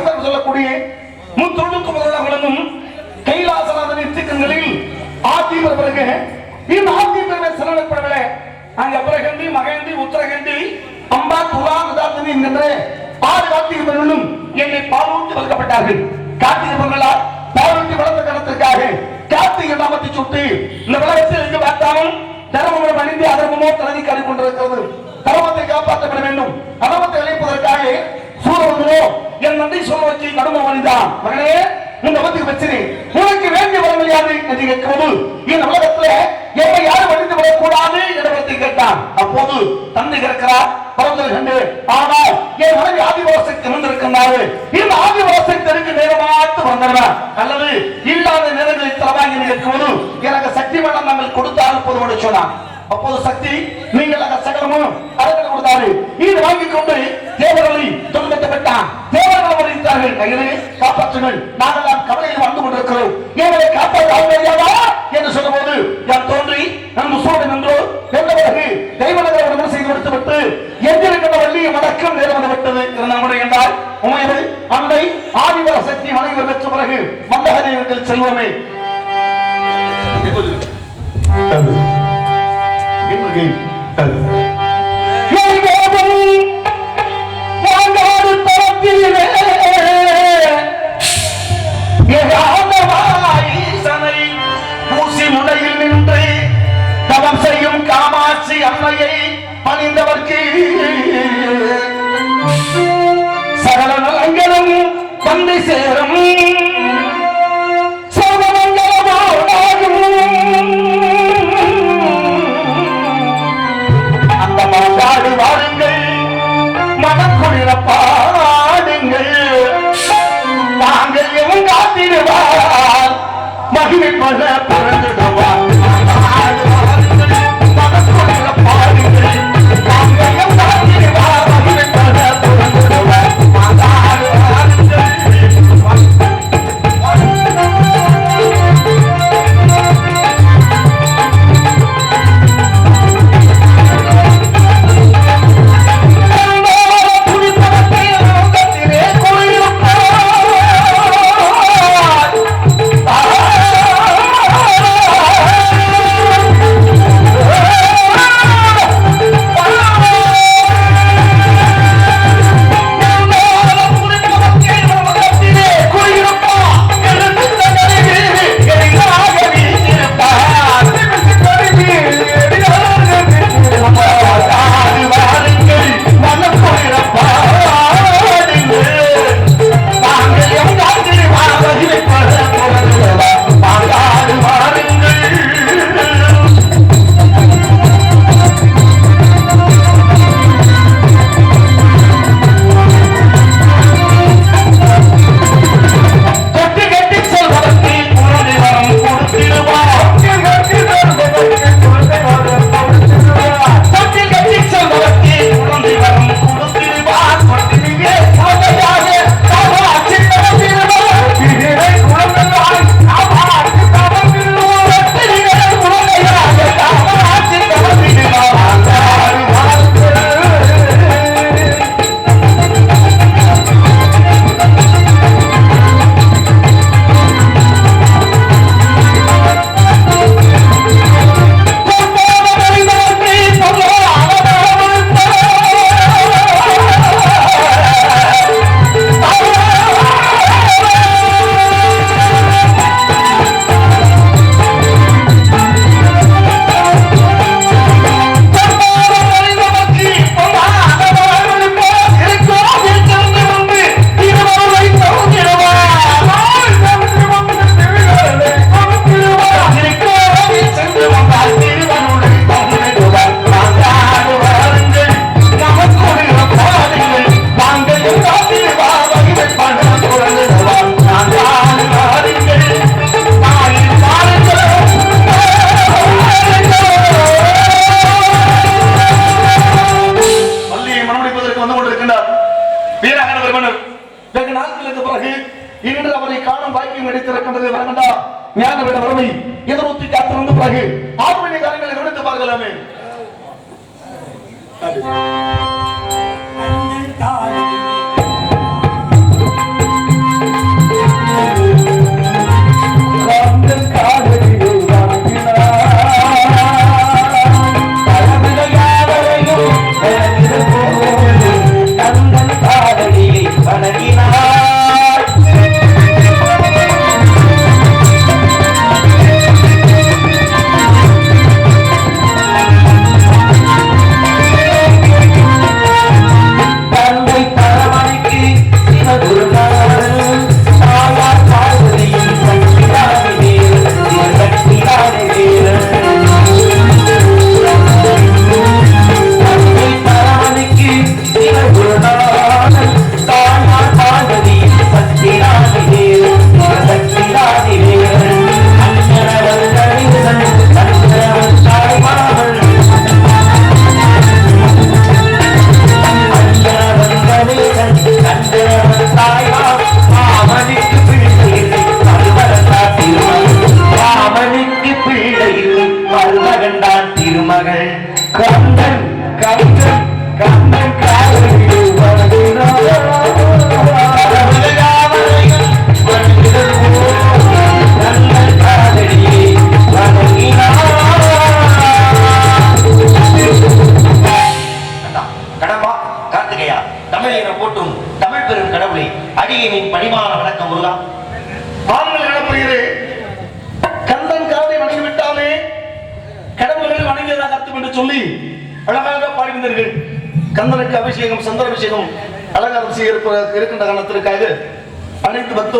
சந்தர் சொல்லக்கூடிய முத்தொழுக்கு முதலாக விளங்கும் கைலாசநாதன் இத்திக்கங்களில் ஆத்தீவிர பிறகு இந்த ஆத்தீவிர சிறப்படவில்லை அங்க அபரகந்தி மகேந்தி உத்தரகந்தி அம்பா துலா உதாரணி என்கின்ற ஆறு கார்த்திகர்களும் என்னை பாலூட்டி வளர்க்கப்பட்டார்கள். கார்த்திகர்களால் பாலூட்டி வளர்த்த கணத்திற்காக கார்த்திகை நாமத்தை சுட்டு இந்த உலகத்தில் எங்கு பார்த்தாலும் தர்மம் அணிந்து அதர்மமோ தலைவி கழி தர்மத்தை காப்பாற்றப்பட வேண்டும். தர்மத்தை அதர்மத்தை அழைப்பதற்காக என் நன்றி சொல்ல வச்சு கடுமை மனிதான் மகனே இந்த வந்து பிரச்சனை உனக்கு வேண்டிய வரங்கள் யாரு என்று கேட்கிறது இந்த உலகத்துல என்னை யாரும் வழிந்து விடக்கூடாது என்று கேட்டான். அப்போது தந்தை இருக்கிறார் கண்டு ஆனால் என் மனைவி ஆதிவாசத்தை வந்திருக்கின்றாரு இந்த ஆதிவாசத்திற்கு நேரமாட்டு வந்தவன் அல்லது இல்லாத நேரங்களில் தரவாங்கி கேட்கும்போது எனக்கு சக்தி வேணாம் நாங்கள் கொடுத்தால் போதும் சொன்னான். அப்போது சக்தி நீங்கள் அந்த சகலமும் அரங்கல் கொடுத்தாரு. இது வாங்கிக் கொண்டு தேவர்களை துன்பத்தை பெற்றான் தேவர்கள் வருகிறார்கள் கையிலே காப்பாற்றுங்கள். நாங்கள் தான் கவலையில் வந்து கொண்டிருக்கிறோம். எங்களை காப்பாற்ற முடியாதா என்று சொல்லும்போது யார் தோன்றி நம் முசோடு நின்றோ எந்த பிறகு தெய்வநகர உடம்பு செய்து விடுத்து விட்டு எங்கிருக்கின்ற வள்ளி மடக்கம் நேரம் வந்து விட்டது என்று என்றால் உமையது அன்னை ஆதிவர சக்தி மனைவி பெற்ற பிறகு மந்தகதேவர்கள் செல்வமே. Thank you. வாங்காது தரத்திலே. நின்று செய்யும் காமாட்சி அன்னையை பணிந்தவர்க்கு. சகல நலங்களும் வந்து சேரும்.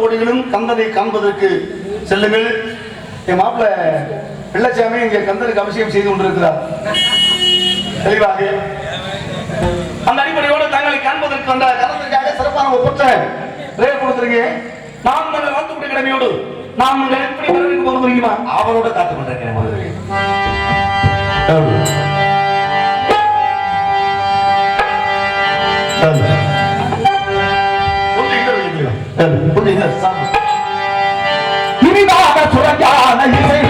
ஒடியிலும் கந்தனை காண்பதற்கு செல்லுங்கள். என் மாப்பிள்ள பிள்ளைச்சாமி இங்கே கந்தனுக்கு அபிஷேகம் செய்து கொண்டிருக்கிறார். தெளிவாக. அந்த அடிப்படையோடு தங்களை காண்பதற்கு வந்த காலத்திற்காக சிறப்பான ஒப்பற்ற ரேல் கொடுத்துருங்க நாம் தங்கள் வாழ்த்துக்கூடிய கடமையோடு நாம் உங்களை எப்படி வரவேற்க போகிறது தெரியுமா? அவரோட காத்து கொண்டிருக்கிறேன் முதல்ல புரிதல் இனிதாக சுரஞ்சான இசை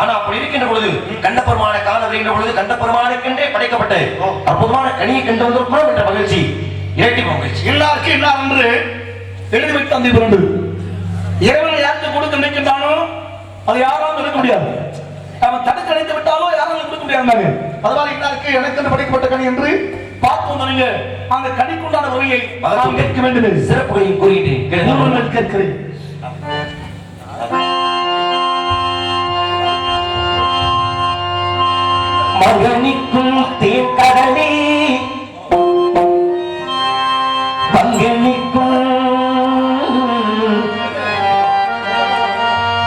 ஆனா அப்படி இருக்கின்ற பொழுது கண்ட பெருமான காலம் வருகின்ற பொழுது கண்ட பெருமானுக்கென்றே படைக்கப்பட்ட அற்புதமான கனியை கண்டு வந்திருக்கிறோம் என்ற மகிழ்ச்சி இரட்டி மகிழ்ச்சி. எல்லாருக்கும் எல்லா என்று எழுதி வைத்து அந்த பிறந்து. இறைவன் யாருக்கு கொடுக்க நினைக்கின்றானோ அது யாராலும் இருக்க முடியாது. அவன் தடுத்து அடைத்து விட்டாலோ யாராலும் கொடுக்க முடியாது அதனால எல்லாருக்கும் எனக்கு படைக்கப்பட்ட கனி என்று பார்ப்போம் அந்த கனிக்குண்டான உரையை கேட்க வேண்டும் என்று சிறப்புகளையும் கூறிட்டேன் கேட்கிறேன். மகனிக்கும் தேக்கடலே பங்கனிக்கும்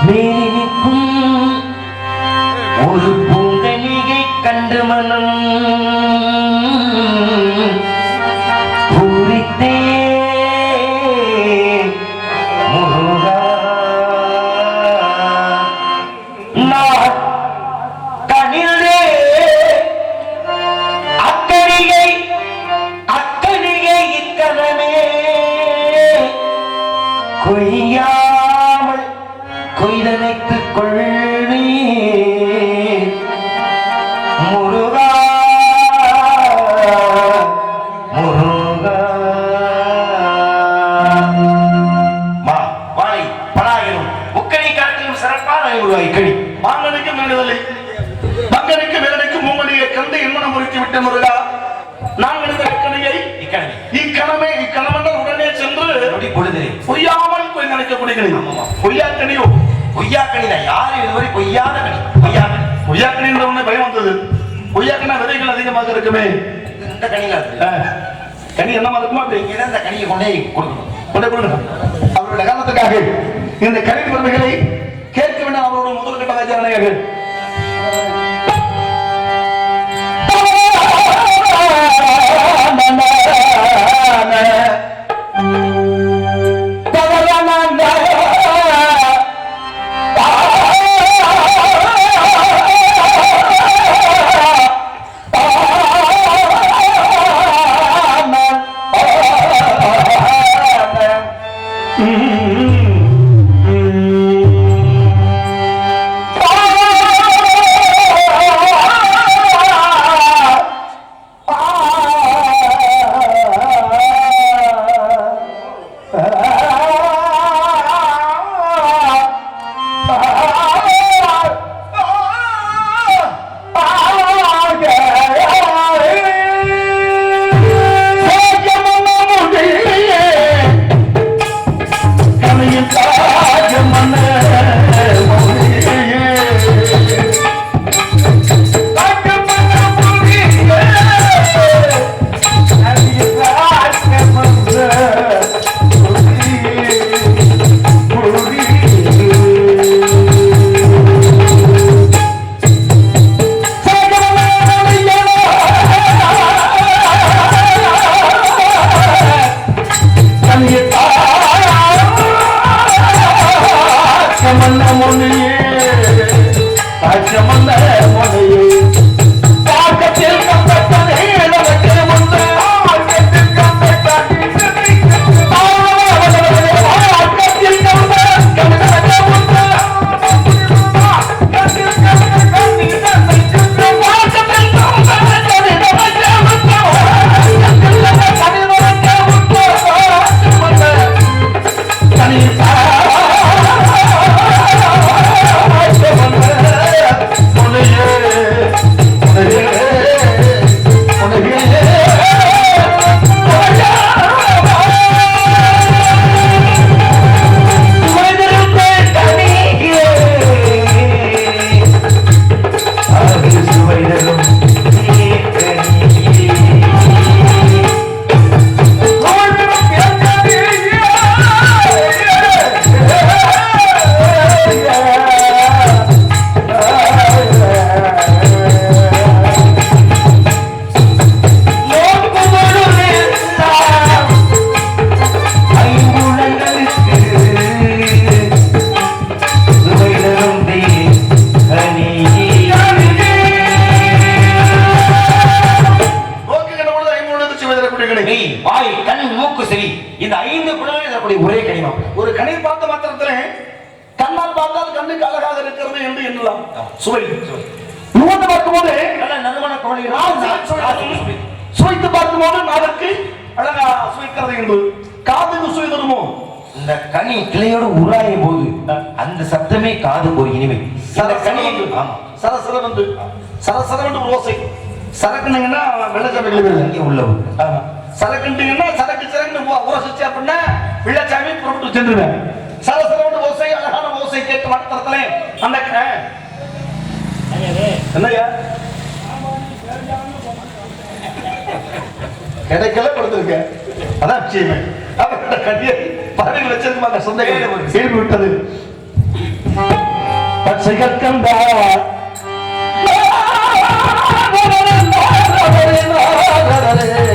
மேலினிக்கும் ஒரு பூங்கனிகை கண்டு மனம். பூரித்தே. முருகா. நான் இக்கணமே இக்கணமே இக்கணவன் உடனே சென்று நொடி பொழுதிலே பொய்யாமல் போய் நினைக்கக்கூடிய பொய்யா கனியோ? பொய்யா கணிதா யாரு இதுவரை பொய்யான கணி பொய்யா கணி பொய்யா கனின்ற உடனே பயம் வந்தது. பொய்யா கண்ணா விதைகள் அதிகமாக இருக்குமே. இந்த கணில கனி என்னமா இருக்குமா அப்படி. இங்க தான் இந்த கனியை கொண்டே கொடுக்கணும். கொண்டு கொடுங்க. அவருடைய காரணத்துக்காக இந்த கல்வி பெருமைகளை கேட்க வேண்டும். அவரோட முதல் கட்ட விசாரணையாக அறியாம hermosa தரக்கூடிய ஒரே கனிமம். ஒரு கணி பார்த்த மாத்திரத்திலே கண்ணால் பார்த்தால் கண்ணுக்கு அழகாக இருக்கிறது என்று எண்ணலாம். சுவை நுகர்ந்து பார்க்கும்போது நல்ல நறுமண நான் சுவைத்து பார்க்கும்போது நாளுக்கு அழகா சுவைக்கிறது என்று காதுக்கு சுவை தருமோ? அந்த கனி கிளையோட உராயும் போது அந்த சத்தமே காதுக்கு ஒரு இனிமை. அந்த கனி ஆமா. சரசர வந்து சரசர வந்து ஒரு ஓசை. சரக்குனீங்கன்னா வெள்ளச்சாமி கிளம்பி இங்கே உள்ளவு ஆமா. சரக்குண்டீங்கன்னா சரக்கு சரக்கு உரசிச்சு அப்படின்னா வெள்ளச்சாமி புறப்பட்டு சென்றுவேன் சரசர வந்து ஓசை அழகான ஓசை கேட்டு மடத்தரத்துல அந்த என்னய்யா கிடைக்கல கொடுத்துருக்க அதான் விஷயமே அவரோட கண்ணியை பறவைகள் வச்சிருக்க சொந்த கேள்வி விட்டது பச்சைகள் கண்டா பச்சைகள்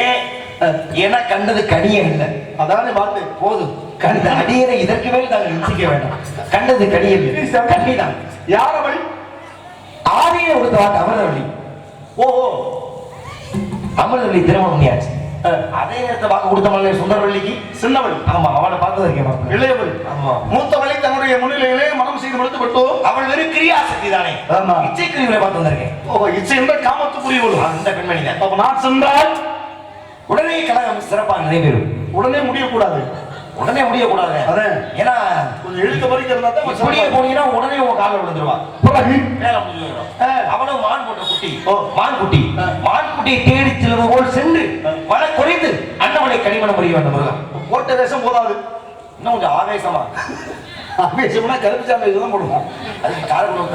ஏன் என கண்டது கனிய இல்லை. அதானே வார்த்தை போதும். கண்ட அடியனை இதற்கு மேல் நாங்கள் இன்சிக்க வேண்டாம். கண்டது கனியல் கண்ணிதான். யார் அவள்? ஆதியை கொடுத்த வாக்கு அமரவள்ளி ஓஹோ. அமரவள்ளி திருமணம் பண்ணியாச்சு அதே நேரத்தை வாக்கு கொடுத்தவங்களே சுந்தரவள்ளிக்கு சின்னவள் ஆமா அவளை பார்த்து இருக்கேன். இளையவள். ஆமா. மூத்தவளை தன்னுடைய முன்னிலையிலே மனம் செய்து முடித்து விட்டோ அவள் வெறும் கிரியாசக்தி தானே. ஆமா. இச்சை கிரிகளை பார்த்து வந்திருக்கேன். ஓஹோ இச்சை என்ற காமத்துக்குரியவள் அந்த பெண்மணி தான். அப்ப நான் சென்றால் உடனே கழகம் சிறப்பாக நிறைவேறும். உடனே முடியக்கூடாது. உடனே முடியக்கூடாது. அதான். ஏன்னா கொஞ்சம் இழுக்க வரைக்கும் இருந்தா தான் இப்படியே போனீங்கன்னா உடனே உங்க காலில் விழுந்துருவா. வேலை முடிஞ்சிடும். அவனும் மான் போட்ட குட்டி. மான் குட்டி. மான் குட்டியை தேடி செல்வது போல் சென்று வள குறைந்து அண்ணவனை கனிமணம் புரிய வேண்டும் முருகா. போட்ட வேஷம் போதாது. இன்னும் கொஞ்சம் ஆவேசமா. வேஷம்னா கருப்புச்சாமி தான் போடுவோம். அதுக்கு காரணம்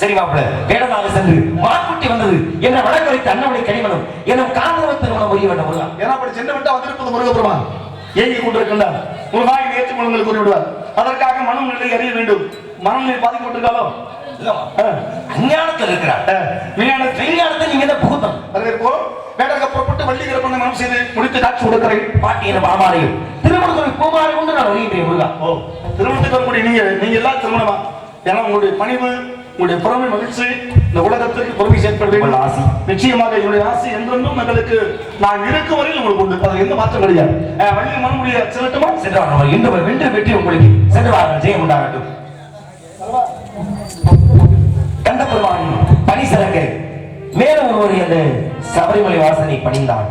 சரி மாப்பிள்ள வேடமாக சென்று மான்குட்டி வந்தது. என்ன வழக்கறித்து அண்ணவனை கனிமணம் எனும் காரணம் திருமணம் புரிய வேண்டும் முருகா. ஏன்னா அப்படி சென்று விட்டா வந்திருப்பது முருகப்பெருமான். ஏங்கி கொண்டிருக்கின்றார் முருகாய் நேற்று குழந்தைகள் கூறிவிடுவார். அதற்காக மனம் நிலை அறிய வேண்டும். மனநிலை பாதிக்கப்பட்டிருக்காலோ இல்லம்மா. ஆ. அஞ்ஞானத்தில் இருக்கிறார். விஞ்ஞான விஞ்ஞானத்தை நீங்க தான் புகுத்தம் வரவேற்போ வேடக புறப்பட்டு வள்ளி கிரப்பனை மனம் செய்து முடித்து காட்சி கொடுக்கிறேன். பாட்டி என மாமாரையும் திருமணத்துறை பூமாரை கொண்டு நான் வருகின்றேன் முருகா. ஓ திருமணத்துக்கு வரக்கூடிய நீங்க நீங்க எல்லாம் திருமணமா? ஏன்னா உங்களுடைய பணிவு உங்களுடைய பொறுமை மகிழ்ச்சி இந்த உலகத்திற்கு பொறுமை சேர்க்க வேண்டும் ஆசி. நிச்சயமாக என்னுடைய ஆசை என்றென்றும் எங்களுக்கு நான் இருக்கும் வரையில் உங்களுக்கு உண்டு. அதில் எந்த மாற்றம் கிடையாது. வள்ளி மனமுடைய செல்லட்டுமா? சென்று வாருங்கள் இன்று ஒரு வென்று வெற்றி உங்களுக்கு சென்று வாருங்கள் ஜெயம் உண்டாகட்டும். கண்டபெருமான் பனி சிறக்க மேலும் ஒருவர் அந்த சபரிமலை வாசனை பணிந்தான்.